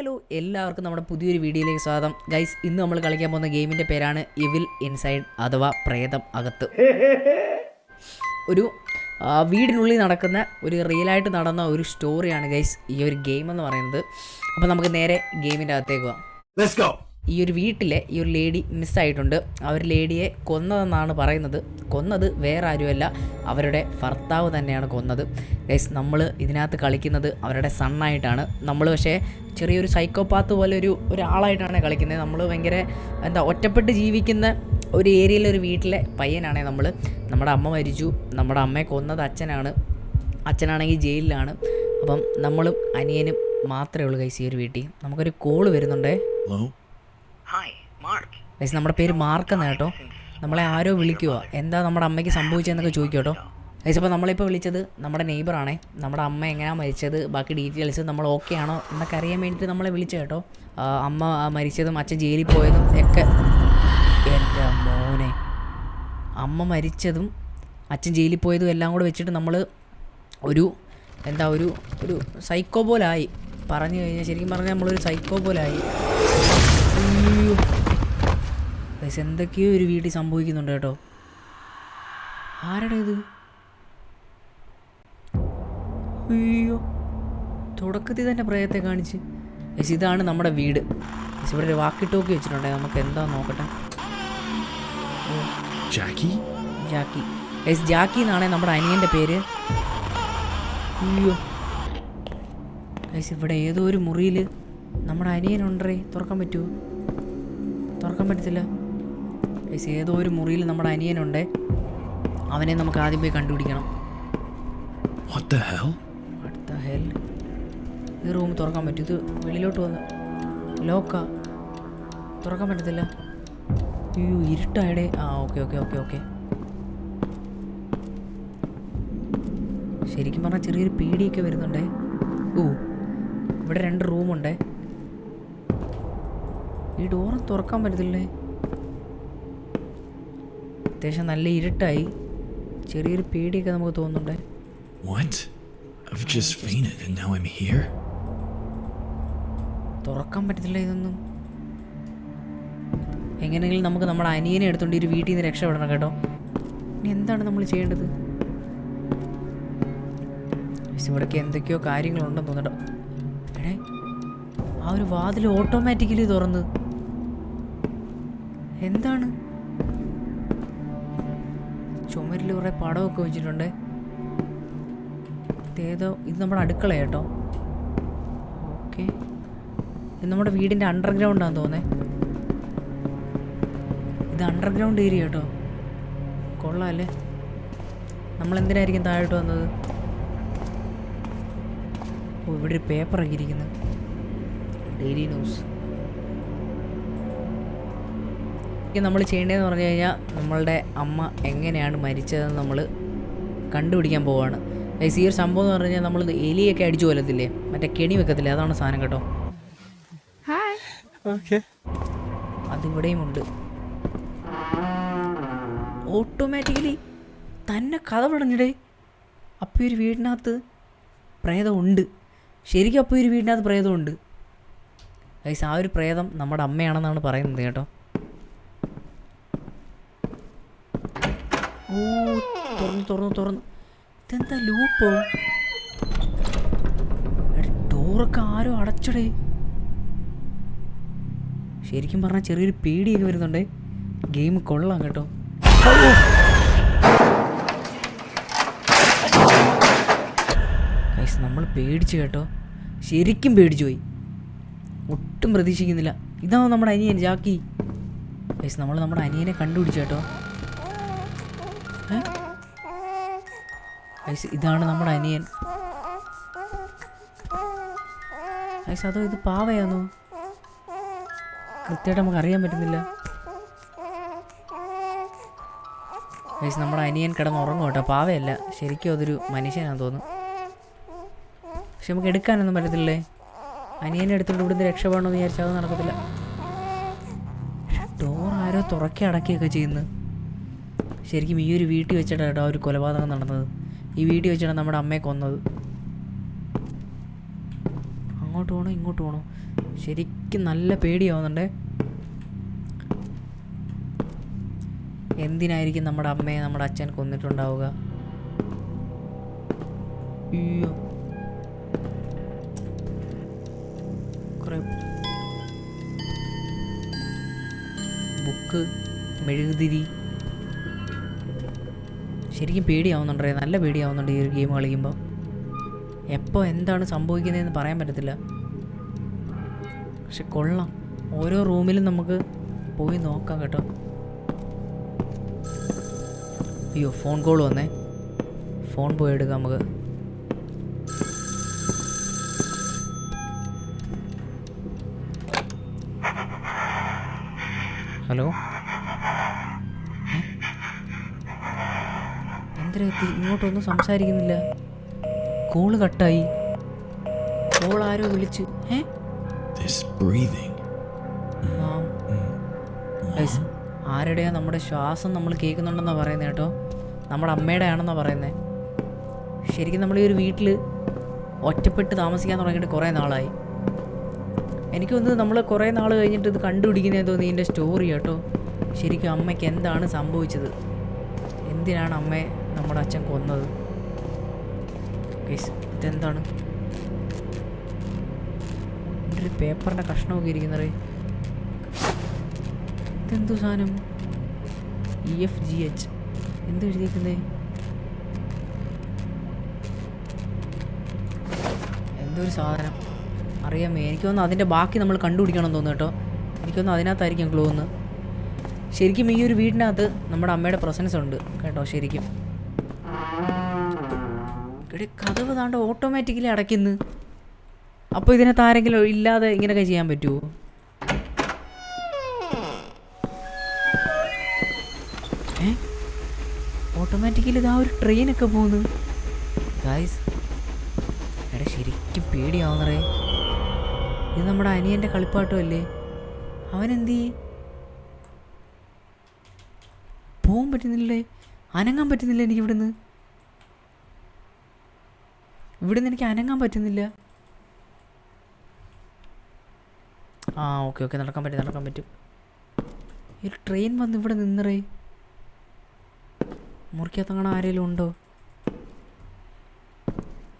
Hello എല്ലാവർക്കും നമ്മുടെ പുതിയൊരു വീഡിയോയിലേക്ക് സ്വാഗതം. ഗൈസ് ഇന്ന് നമ്മൾ കളിക്കാൻ പോകുന്ന ഗെയിമിന്റെ പേരാണ് ഇവിൽ ഇൻസൈഡ് അഥവാ പ്രേതം അകത്ത്. ഒരു വീടിനുള്ളിൽ നടക്കുന്ന ഒരു റിയലായിട്ട് നടന്ന ഒരു സ്റ്റോറിയാണ് ഗൈസ് ഈ ഒരു ഗെയിം എന്ന് പറയുന്നത്. അപ്പോൾ നമുക്ക് നേരെ ഗെയിമിന്റെ അകത്തേക്ക് പോവാം. ഈ ഒരു വീട്ടിലെ ഈ ഒരു ലേഡി മിസ്സായിട്ടുണ്ട്. ആ ഒരു ലേഡിയെ കൊന്നതെന്നാണ് പറയുന്നത്. കൊന്നത് വേറെ ആരുമല്ല. അവരുടെ ഭർത്താവ് തന്നെയാണ് കൊന്നത്. ഗൈസ് നമ്മൾ ഇതിനകത്ത് കളിക്കുന്നത് അവരുടെ സണ്ണായിട്ടാണ് നമ്മൾ പക്ഷേ ചെറിയൊരു സൈക്കോപാത്ത് പോലെ ഒരു ഒരാളായിട്ടാണ് കളിക്കുന്നത്. നമ്മൾ ഭയങ്കര എന്താ ഒറ്റപ്പെട്ട് ജീവിക്കുന്ന ഒരു ഏരിയയിലെ ഒരു വീട്ടിലെ പയ്യനാണ് നമ്മൾ നമ്മുടെ അമ്മ മരിച്ചു. നമ്മുടെ അമ്മയെ കൊന്നത് അച്ഛനാണ്. അച്ഛനാണെങ്കിൽ ജയിലിലാണ്. അപ്പം നമ്മളും അനിയനും മാത്രമേ ഉള്ളൂ ഗൈസ് ഈ ഒരു വീട്ടിൽ. നമുക്കൊരു കോൾ വരുന്നുണ്ടേ? ഗൈസ് നമ്മുടെ പേര് മാർക്ക് എന്നാ കേട്ടോ. നമ്മളെ ആരോ വിളിക്കുക എന്താ നമ്മുടെ അമ്മയ്ക്ക് സംഭവിച്ചതെന്നൊക്കെ ചോദിക്കും കേട്ടോ. ഗൈസ് അപ്പോൾ നമ്മളിപ്പോൾ വിളിച്ചത് നമ്മുടെ നെയ്ബറാണേ നമ്മുടെ അമ്മ എങ്ങനെയാണ് മരിച്ചത് ബാക്കി ഡീറ്റെയിൽസ് നമ്മൾ ഓക്കെ ആണോ എന്നൊക്കെ അറിയാൻ വേണ്ടിയിട്ട് നമ്മളെ വിളിച്ചു കേട്ടോ. അമ്മ മരിച്ചതും അച്ഛൻ ജയിലിൽ പോയതും ഒക്കെ. എന്റെ മോനെ. അമ്മ മരിച്ചതും അച്ഛൻ ജയിലിൽ പോയതും എല്ലാം കൂടെ വെച്ചിട്ട് നമ്മൾ ഒരു എന്താ ഒരു ഒരു സൈക്കോ പോലായി. പറഞ്ഞു കഴിഞ്ഞാൽ ശരിക്കും പറഞ്ഞാൽ നമ്മളൊരു സൈക്കോ പോലായി. ഗൈസ് എന്തൊക്കെയോ ഒരു വീട്ടിൽ സംഭവിക്കുന്നുണ്ട് കേട്ടോ. ആരുടെ ഇത്? അയ്യോ തുടക്കത്തിൽ തന്നെ പ്രയത്തെ കാണിച്ച്. ഗൈസ് ഇതാണ് നമ്മുടെ വീട്. ഗൈസ് ഇവിടെ ഒരു വാക്കി ടോക്കി വെച്ചിട്ടുണ്ടേ നമുക്ക് എന്താ നോക്കട്ടെ? ജാക്കി ജാക്കി ഗൈസ് ജാക്കി എന്നാണ് നമ്മുടെ അനിയന്റെ പേര്. അയ്യോ. ഗൈസ് ഇവിടെ ഏതോ ഒരു മുറിയിൽ നമ്മുടെ അനിയനുണ്ടേ തുറക്കാൻ പറ്റുമോ? തുറക്കാൻ പറ്റത്തില്ല. ഗൈസ് ഏതോ ഒരു മുറിയിൽ നമ്മുടെ അനിയനുണ്ട്. അവനെ നമുക്ക് ആദ്യം പോയി കണ്ടുപിടിക്കണം. What ഹെൽ വാട്ട് അടുത്ത ഹെൽ ഈ റൂം തുറക്കാൻ പറ്റും. ഇത് വെളിയിലോട്ട് വന്ന് ലോക്കാ തുറക്കാൻ പറ്റത്തില്ല. അയ്യോ ഇരുട്ടായടേ. ആ ഓക്കെ ഓക്കെ ഓക്കെ ഓക്കെ ശരിക്കും പറഞ്ഞാൽ ചെറിയൊരു പേടിയൊക്കെ വരുന്നുണ്ടേ. ഓ ഇവിടെ രണ്ട് റൂമുണ്ടേ. ഈ ഡോറ് തുറക്കാൻ പറ്റത്തില്ലേ? അത്യാവശ്യം നല്ല ഇരുട്ടായി. ചെറിയൊരു പേടിയൊക്കെ നമുക്ക് തോന്നുന്നുണ്ടേ. What? I've just fainted and now I'm here? തുറക്കാൻ പറ്റത്തില്ല ഇതൊന്നും. എങ്ങനെയെങ്കിലും നമുക്ക് നമ്മുടെ അനിയനെ എടുത്തുകൊണ്ട് ഈ വീട്ടിൽ നിന്ന് രക്ഷപ്പെടണം കേട്ടോ. ഇനി എന്താണ് നമ്മൾ ചെയ്യേണ്ടത്? ഇവിടേക്ക് എന്തൊക്കെയോ കാര്യങ്ങളുണ്ടെന്ന് തോന്നട്ടോ എടേ ആ ഒരു വാതിൽ ഓട്ടോമാറ്റിക്കലി തുറന്ന്. എന്താണ്? ചുമരിൽ കുറേ പടമൊക്കെ വെച്ചിട്ടുണ്ട്. ഇതേതോ ഇത് നമ്മുടെ അടുക്കള കേട്ടോ. ഓക്കെ. ഇത് നമ്മുടെ വീടിന്റെ അണ്ടർഗ്രൗണ്ടാന്ന് തോന്നേ. ഇത് അണ്ടർഗ്രൗണ്ട് ഏരിയ കേട്ടോ. കൊള്ളാമല്ലേ നമ്മൾ എന്തിനായിരിക്കും താഴോട്ട് വന്നത്? ഓ ഇവിടെ ഒരു പേപ്പറൊക്കെ ഇരിക്കുന്നത് ഡെയിലി ന്യൂസ് നമ്മൾ ചെയ്യേണ്ടതെന്ന് പറഞ്ഞു കഴിഞ്ഞാൽ നമ്മളുടെ അമ്മ എങ്ങനെയാണ് മരിച്ചതെന്ന് നമ്മൾ കണ്ടുപിടിക്കാൻ പോവാണ്. ഈ ഒരു സംഭവം എന്ന് പറഞ്ഞാൽ കഴിഞ്ഞാൽ നമ്മൾ എലിയൊക്കെ അടിച്ചു കൊല്ലത്തില്ലേ? മറ്റേ കെണി വെക്കത്തില്ലേ? അതാണ് സാധനം കേട്ടോ. അതിവിടെയും അതിവിടെയുമുണ്ട് ഓട്ടോമാറ്റിക്കലി തന്നെ കഥ പറഞ്ഞിടേ അപ്പോൾ ഒരു വീടിനകത്ത് പ്രേതമുണ്ട്. ശരിക്കും അപ്പോൾ ഒരു വീടിനകത്ത് പ്രേതമുണ്ട്. ഗൈസ് ആ ഒരു പ്രേതം നമ്മുടെ അമ്മയാണെന്നാണ് പറയുന്നത് കേട്ടോ. ഓ തുറന്നു തുറന്നു തുറന്നു. ഇതെന്താ ലൂപ്പോ? ഡോറൊക്കെ ആരോ അടച്ചടേ. ശരിക്കും പറഞ്ഞാൽ ചെറിയൊരു പേടിയൊക്കെ വരുന്നുണ്ട്. ഗെയിം കൊള്ളാം കേട്ടോ. നമ്മൾ പേടിച്ചു കേട്ടോ. ശരിക്കും പേടിച്ചു പോയി. ഒട്ടും പ്രതീക്ഷിക്കുന്നില്ല. ഇതാ നമ്മുടെ അനിയൻ ജാക്കി? ഗൈസ് നമ്മൾ നമ്മുടെ അനിയനെ കണ്ടുപിടിച്ചു കേട്ടോ. ഇതാണ് നമ്മുടെ അനിയൻ. ഐസ് അതോ ഇത് പാവയാണോ കൃത്യമായിട്ട് നമുക്ക് അറിയാൻ പറ്റുന്നില്ല. ഐസ് നമ്മുടെ അനിയൻ കിടന്ന് ഉറങ്ങും കേട്ടോ. പാവയല്ല. ശരിക്കും അതൊരു മനുഷ്യനാണെന്ന് തോന്നുന്നു. പക്ഷെ നമുക്ക് എടുക്കാനൊന്നും പറ്റത്തില്ലേ? അനിയനെ എടുത്തിട്ട് ഇവിടുന്ന് രക്ഷപ്പെടണമെന്ന് വിചാരിച്ചാൽ അത് നടക്കത്തില്ല. ഡോർ ആരോ തുറക്കി അടക്കുകയൊക്കെ ചെയ്യുന്നു. ശരിക്കും ഈ ഒരു വീട്ടിൽ വെച്ചിട്ടാണ് കേട്ടോ ഒരു കൊലപാതകം നടന്നത്. ഈ വീട്ടിൽ വെച്ചിട്ടാണ് നമ്മുടെ അമ്മയെ കൊന്നത്. അങ്ങോട്ട് പോകണോ ഇങ്ങോട്ട് പോകണോ ശരിക്കും നല്ല പേടിയാവുന്നുണ്ട്. എന്തിനായിരിക്കും നമ്മുടെ അമ്മയെ നമ്മുടെ അച്ഛൻ കൊന്നിട്ടുണ്ടാവുക? അയ്യോ. ബുക്ക് മെഴുകുതിരി ശരിക്കും പേടിയാവുന്നുണ്ടേ നല്ല പേടിയാവുന്നുണ്ട് ഈ ഒരു ഗെയിം കളിക്കുമ്പോൾ എപ്പോൾ എന്താണ് സംഭവിക്കുന്നതെന്ന് പറയാൻ പറ്റത്തില്ല. പക്ഷെ കൊള്ളാം. ഓരോ റൂമിലും നമുക്ക് പോയി നോക്കാം കേട്ടോ. അയ്യോ ഫോൺ കോൾ വന്നേ. ഫോൺ പോയി എടുക്കാം നമുക്ക്. ഹലോ? എന്തിനാ എത്തി ഇങ്ങോട്ടൊന്നും സംസാരിക്കുന്നില്ല. കോൾ കട്ടായി. കോൾ ആരോ വിളിച്ചു. ആരുടെയാ നമ്മുടെ ശ്വാസം നമ്മൾ കേൾക്കുന്നുണ്ടെന്നാ പറയുന്നത് കേട്ടോ? നമ്മുടെ അമ്മയുടെ ആണെന്നാ പറയുന്നത് ശരിക്കും നമ്മൾ ഈ ഒരു വീട്ടിൽ ഒറ്റപ്പെട്ട് താമസിക്കാൻ തുടങ്ങിയിട്ട് കുറേ നാളായി. എനിക്ക് തോന്നുന്നത് നമ്മൾ കുറേ നാൾ കഴിഞ്ഞിട്ട് ഇത് കണ്ടുപിടിക്കുന്നതെന്ന് തോന്നി ഇതിന്റെ സ്റ്റോറി കേട്ടോ. ശരിക്കും അമ്മയ്ക്ക് എന്താണ് സംഭവിച്ചത്? എന്തിനാണ് അമ്മയെ നമ്മുടെ അച്ഛൻ കൊന്നത് ഇതെന്താണ്? എന്റെ ഒരു പേപ്പറിന്റെ കഷ്ണമൊക്കെ ഇരിക്കുന്നത് ഇതെന്തോ സാധനം? ഇ എഫ് ജി എച്ച് എന്ത് എഴുതിയിരിക്കുന്നത് എന്തൊരു സാധനം? അറിയാമേ എനിക്ക് തോന്നുന്നു അതിന്റെ ബാക്കി നമ്മൾ കണ്ടുപിടിക്കണം തോന്നുന്നു കേട്ടോ. എനിക്കൊന്ന് അതിനകത്തായിരിക്കും ക്ലൂ ഒന്ന് ശരിക്കും ഈ ഒരു വീടിനകത്ത് നമ്മുടെ അമ്മയുടെ പ്രസൻസ് ഉണ്ട് കേട്ടോ ശരിക്കും. എടീ, കഥവ് താണ്ട് ഓട്ടോമാറ്റിക്കലി അടയ്ക്കുന്നു. അപ്പോൾ ഇതിനെ താരെങ്കിലും ഇല്ലാതെ ഇങ്ങനെയൊക്കെ ചെയ്യാൻ പറ്റുമോ ഓട്ടോമാറ്റിക്കലി ഇതാ ഒരു ട്രെയിനൊക്കെ പോകുന്നു ഗായ്സ് എടാ ശരിക്കും പേടിയാവുന്നറേ. ഇത് നമ്മുടെ അനിയന്റെ കളിപ്പാട്ടമല്ലേ അവനെന്തി പോകാൻ പറ്റുന്നില്ലേ? അനങ്ങാൻ പറ്റുന്നില്ല എനിക്ക് ഇവിടുന്ന് നിന്ന് എനിക്ക് അനങ്ങാൻ പറ്റുന്നില്ല. ആ ഓക്കെ ഓക്കെ നടക്കാൻ പറ്റും നടക്കാൻ പറ്റും. ഒരു ട്രെയിൻ വന്ന് ഇവിടെ നിന്നറേ. മുറിക്കകത്തങ്ങണ ആരെങ്കിലും ഉണ്ടോ?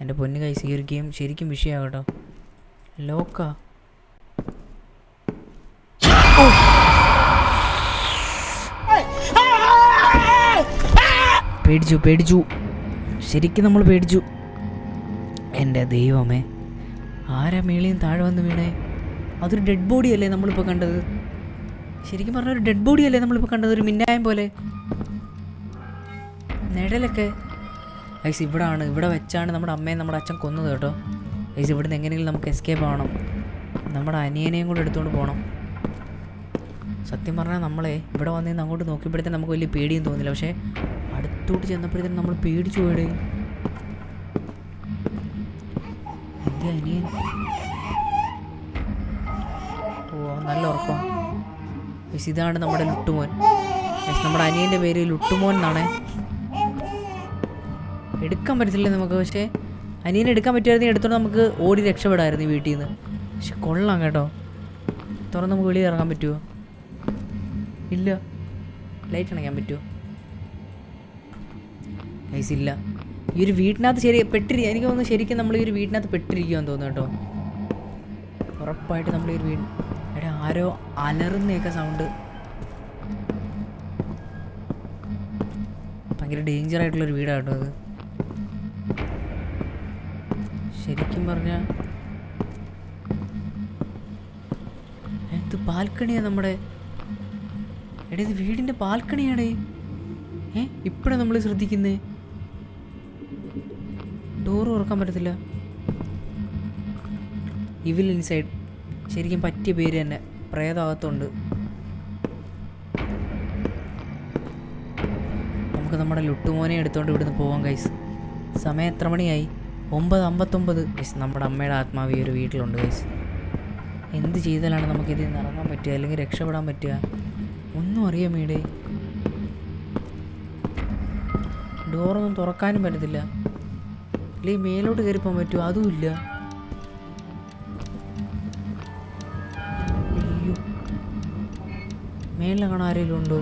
എന്റെ പൊന്നു കൈസ് ഈ ഒരു ഗെയിം ശരിക്കും കേട്ടോ ലോക്കാ. പേടിച്ചു പേടിച്ചു. ശരിക്കും നമ്മൾ പേടിച്ചു. എന്റെ ദൈവമേ ആരാ മേളിയും താഴെ വന്ന് വീണേ? അതൊരു ഡെഡ് ബോഡി അല്ലേ നമ്മളിപ്പോൾ കണ്ടത്? ശരിക്കും പറഞ്ഞ ഒരു ഡെഡ് ബോഡി അല്ലേ നമ്മളിപ്പോൾ കണ്ടത്? ഒരു മിന്നായം പോലെ. നിഴലൊക്കെ. ഐസ് ഇവിടെ ആണ് ഇവിടെ വെച്ചാണ് നമ്മുടെ അമ്മയെ നമ്മുടെ അച്ഛൻ കൊന്നത് കേട്ടോ. ഐസ് ഇവിടുന്ന് എങ്ങനെയെങ്കിലും നമുക്ക് എസ്കേപ്പ് ആവണം. നമ്മുടെ അനിയനെയും കൂടെ എടുത്തുകൊണ്ട് പോകണം സത്യം പറഞ്ഞാൽ നമ്മളെ ഇവിടെ വന്നിരുന്ന് അങ്ങോട്ട് നോക്കിയപ്പോഴത്തേന് നമുക്ക് വലിയ പേടിയും തോന്നില്ല. പക്ഷേ അടുത്തോട്ട് ചെന്നപ്പോഴത്തേനും നമ്മൾ പേടിച്ചു പോയിടേ. അനിയൻ. ഓ നല്ല ഉറപ്പാണ് യെസ് ഇതാണ് നമ്മുടെ ലുട്ടുമോൻ. യെസ് നമ്മുടെ അനിയന്റെ പേര് ലുട്ടുമോൻ എന്നാണേ. എടുക്കാൻ പറ്റത്തില്ല നമുക്ക് പക്ഷേ അനിയനെ എടുക്കാൻ പറ്റുമായിരുന്നെങ്കിൽ എടുത്തോണ്ട് നമുക്ക് ഓടി രക്ഷപ്പെടായിരുന്നു വീട്ടിൽ നിന്ന് പക്ഷെ കൊള്ളാം കേട്ടോ. തുറന്ന് നമുക്ക് വെളിയിൽ ഇറങ്ങാൻ പറ്റുമോ ഇല്ല. ലൈറ്റ് അണയ്ക്കാൻ പറ്റുമോ ഗൈസ് ഇല്ല. ഈ ഒരു വീട്ടിനകത്ത് ശരി പെട്ടിരി എനിക്ക് തോന്നുന്നു ശരിക്കും നമ്മൾ ഈ ഒരു വീട്ടിനകത്ത് പെട്ടിരിക്കുമെന്ന് തോന്നുന്നു കേട്ടോ. ഉറപ്പായിട്ട് നമ്മൾ ഈ ഒരു വീട് എടാ ആരോ അലറുന്നൊക്കെ സൗണ്ട് ഭയങ്കര ഡേഞ്ചർ ആയിട്ടുള്ളൊരു വീടാണ് കേട്ടോ അത്. ശരിക്കും പറഞ്ഞ ഇത് ബാൽക്കണിയാ നമ്മുടെ? എടാ ഇത് വീടിന്റെ ബാൽക്കണിയാടേ ഏ ഇപ്പോഴാണ് നമ്മൾ ശ്രദ്ധിക്കുന്നേ? ഡോറ് തുറക്കാൻ പറ്റത്തില്ല. ഇവിൽ ഇൻസൈഡ് ശരിക്കും പറ്റിയ പേര് തന്നെ. പ്രേതാകത്തുണ്ട് നമുക്ക് നമ്മുടെ ലുട്ടുമോനെ എടുത്തുകൊണ്ട് ഇവിടുന്ന് പോവാം കൈസ് സമയം എത്ര മണിയായി? ഒമ്പത് അമ്പത്തൊമ്പത്. ഗൈസ് നമ്മുടെ അമ്മയുടെ ആത്മാവ് ഈ ഒരു വീട്ടിലുണ്ട് ഗൈസ് എന്ത് ചെയ്താലാണ് നമുക്കിതിൽ നിന്ന് ഇറങ്ങാൻ പറ്റുക? അല്ലെങ്കിൽ രക്ഷപ്പെടാൻ പറ്റുക? ഒന്നും അറിയാം മേടേ ഡോറൊന്നും തുറക്കാനും പറ്റത്തില്ല. അല്ലെ മേലോട്ട് കയറി പോകാൻ പറ്റുമോ അതുമില്ല അയ്യോ. മേലിലങ്ങനെ ആരെങ്കിലും ഉണ്ടോ?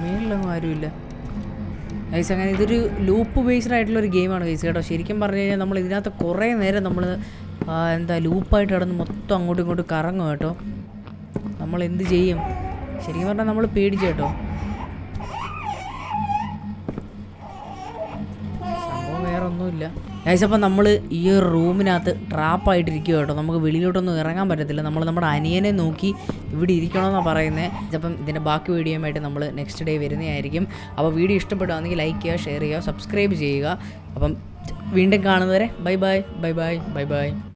മേലിലൊന്നും ആരുമില്ല ഗൈസ് അങ്ങനെ ഇതൊരു ലൂപ്പ് ബേസ്ഡ് ആയിട്ടുള്ള ഒരു ഗെയിമാണ് ഗൈസ് കേട്ടോ. ശരിക്കും പറഞ്ഞു കഴിഞ്ഞാൽ നമ്മൾ ഇതിനകത്ത് കുറേ നേരം നമ്മൾ എന്താ ലൂപ്പായിട്ട് കിടന്ന് മൊത്തം അങ്ങോട്ടും ഇങ്ങോട്ടും കറങ്ങും കേട്ടോ. നമ്മൾ എന്ത് ചെയ്യും? ശരിക്കും പറഞ്ഞാൽ നമ്മൾ പേടിച്ചു കേട്ടോ. വേറെ ഒന്നുമില്ല ഗൈസ് അപ്പം നമ്മൾ ഈ ഒരു റൂമിനകത്ത് ട്രാപ്പായിട്ടിരിക്കുക കേട്ടോ. നമുക്ക് വെളിയിലോട്ടൊന്നും ഇറങ്ങാൻ പറ്റത്തില്ല. നമ്മൾ നമ്മുടെ അനിയനെ നോക്കി ഇവിടെ ഇരിക്കണമെന്നാണ് പറയുന്നത് അപ്പം ഇതിന്റെ ബാക്കി വീഡിയോയുമായിട്ട് നമ്മൾ നെക്സ്റ്റ് ഡേ വരുന്നതായിരിക്കും. അപ്പോൾ വീഡിയോ ഇഷ്ടപ്പെടുകയാണെങ്കിൽ ലൈക്ക് ചെയ്യുക ഷെയർ ചെയ്യുക സബ്സ്ക്രൈബ് ചെയ്യുക. അപ്പം വീണ്ടും കാണുന്നവരെ bye bye bye bye bye bye